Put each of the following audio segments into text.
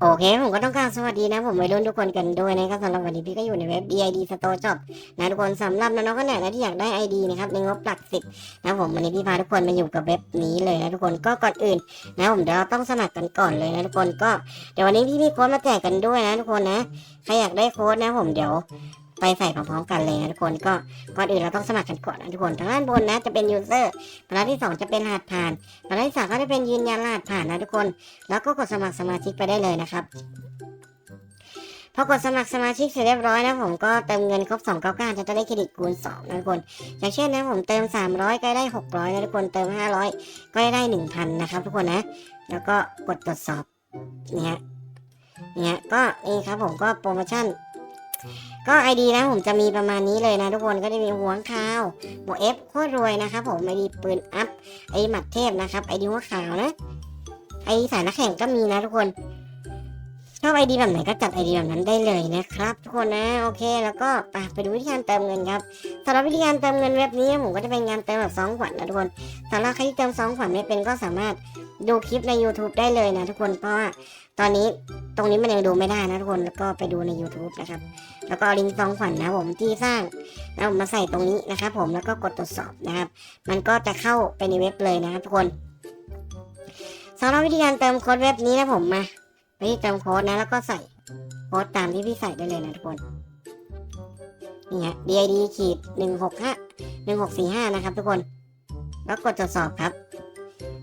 โอเคผมก็ต้องกล่ารสวัสดีนะผมวัยรุ่นทุกคนกันด้วยนะครับสำหรับวันนี้พี่ก็อยู่ในเว็บ BID Store Shop นะทุกคนสำหรับน้องๆก็ไหนนะที่อยากได้ ID นะครับในงบหลักสิบนะผมวันนี้พี่พาทุกคนมาอยู่กับเว็บนี้เลยนะทุกคนก็ก่อนอื่นนะผมเดี๋ยวเราต้องสมัครกันก่อนเลยนะทุกคนก็เดี๋ยววันนี้พี่มีโค้ดมาแจกกันด้วยนะทุกคนนะใครอยากได้โค้ดนะผมเดี๋ยว ไปใส่พร้อมๆกันเลยนะทุกคนก็ก่อนอื่นเราต้องสมัครกันก่อนนะทุกคนทางด้านบนนะจะเป็น user ทางด้านที่สองจะเป็นรหัสผ่านทางด้าที่สามก็จะเป็นยืนยันรหัสผ่านนะทุกคน แล้วก็กดสมัครสมาชิกไปได้เลยนะครับพอกดสมัครสมาชิกเสร็จเรียบร้อยนะผมก็เติมเงินครบ2 9 9จะได้เครดิตคูณ2นะทุกคนอย่างเช่นนะผมเติม 300 ก็ได้ 600นะทุกคนเติม 500 ก็ได้ 1,000 นะครับทุกคนนะ แล้วก็กดตรวจสอบเนี่ยเนี่ยก็นี่ครับผมก็โปรโมชั่น ก็ไอดีนะผมจะมีประมาณนี้เลยนะทุกคนก็จะมีหัวขาวโบเอฟโคตรรวยนะครับผมไอดีปืนอัพไอหมัดเทพนะครับไอดีหัวขาวนะ ไอสายนักแข่งก็มีนะทุกคนชอบไอดีแบบไหนก็จัดไอดีแบบนั้นได้เลยนะครับทุกคนนะโอเค แล้วก็ไปไปดูวิธีการเติมเงินครับสำหรับวิธีการเติมเงินเว็บนี้ผมก็จะเป็นงานเติมแบบสองขวัญนะทุกคนสำหรับใครที่เติมสองขวัญไม่เป็นก็สามารถ ดูคลิปใน YouTube ได้เลยนะทุกคนเพราะว่าตอนนี้ตรงนี้มันยังดูไม่ได้นะทุกคนแล้วก็ไปดูใน YouTube นะครับ แล้วก็เอลิงก์สองขวัญนะผมที่สร้างแล้วมาใส่ตรงนี้นะครับ ผมแล้วก็กดตรวจสอบนะครับ มันก็จะเข้าไปในเว็บเลยนะครับทุกคนสำหรับวิธีการเติมโค้ดเว็บนี้นะผมมาไปที่เติมโค้ดนะ แล้วก็ใส่โค้ดตามที่พี่ใส่ได้เลยนะทุกคนนี่ฮะ DID ขีดหนึ่งหกห้าหนึ่งหกสี่ห้านะครับทุกคน แล้วกดตรวจสอบครับ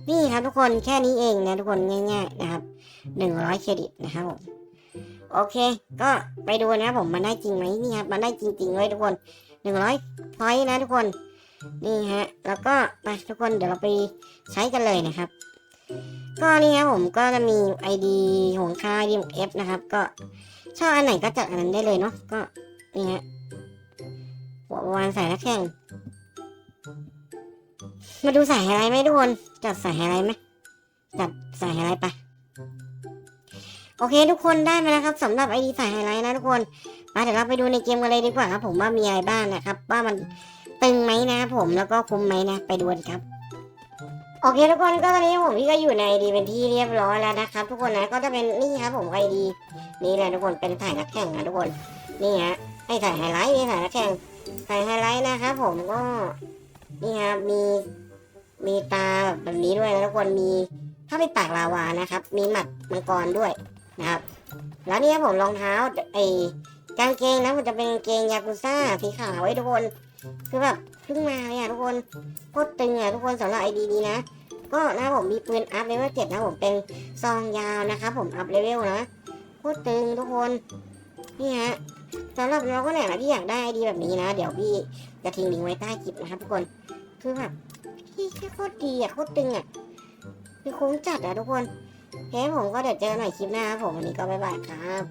นี่ครับทุกคนแค่นี้เองนะทุกคนง่าย ๆ นะครับหนึ่งร้อยเครดิตนะครับผมโอเค ก็ไปดูนะครับผมมันได้จริงไหมนี่ครับมันได้จริงๆเลยทุกคนหนึ่งร้อยพอยต์นะทุกคนนี่ฮะแล้วก็ไปทุกคนเดี๋ยวเราไปใช้กันเลยนะครับ ก็นี่ครับผมก็จะมี ID ของค่ายดีของ F นะครับ ก็ชอบอันไหนก็จัดอันนั้นได้เลยเนาะก็นี่ฮะหัววานใส่นักแข่ง มาดูสายไฮไลท์ไหมทุกคน จัดสายไฮไลท์ไหมจัดสายไฮไลท์ไปะโอเคทุกคนได้มาแล้วครับสำหรับ ID สายไฮไลท์นะทุกคนมาเดี๋ยวเราไปดูในเกมกันเลยดีกว่าครับ ผมว่ามีอะไรบ้างนะครับ ว่ามันตึงไหมนะครับผมแล้วก็คุ้มไหมนะ ไปดูกันครับ โอเคทุกคนก็ตอนนี้ผมพี่ก็อยู่ในดีเป็นที่เรียบร้อยแล้วนะครับ ทุกคนนะก็จะเป็นนี่ครับผมไอดีนี่แหละทุกคนเป็นถ่ายนักแข่งนะทุกคนนี่ฮะไอ้ถ่ายไฮไลท์นี่ถ่ายนักแข่งถ่ายไฮไลท์นะครับผมก็นี่ครับมี มีตาแบบนี้ด้วยนะทุกคนมีถ้าเป็นปากลาวานะครับ มีหมัดมังกรด้วยนะครับ แล้วนี่ครับผมรองเท้าไอ้กางเกงนะมันจะเป็นกางเกงยากุซ่าสีขาวไว้ทุกคน คือแบบเพิ่งมาเลยอะทุกคนโคตรตึงอะทุกคนสำหรับไอดีนี้นะก็นะผมมีปืนอัพเลเวลเจ็ดนะผมเป็นซองยาวนะครับผมอัพเลเวลนะโคตรตึงทุกคนนี่ฮะสำหรับเราก็ไหนนะที่อยากได้ไอดีแบบนี้นะ เดี๋ยวพี่จะทิ้งลิงก์ไว้ใต้คลิปนะครับทุกคนคือแบบ ที่แค่โคตรดีอะโคตรตึงอะคือคุ้มจัดอะทุกคนเฮ้ผมก็เดี๋ยวเจอกันใหม่คลิปหน้าครับผมวันนี้ก็บ๊ายบายครับ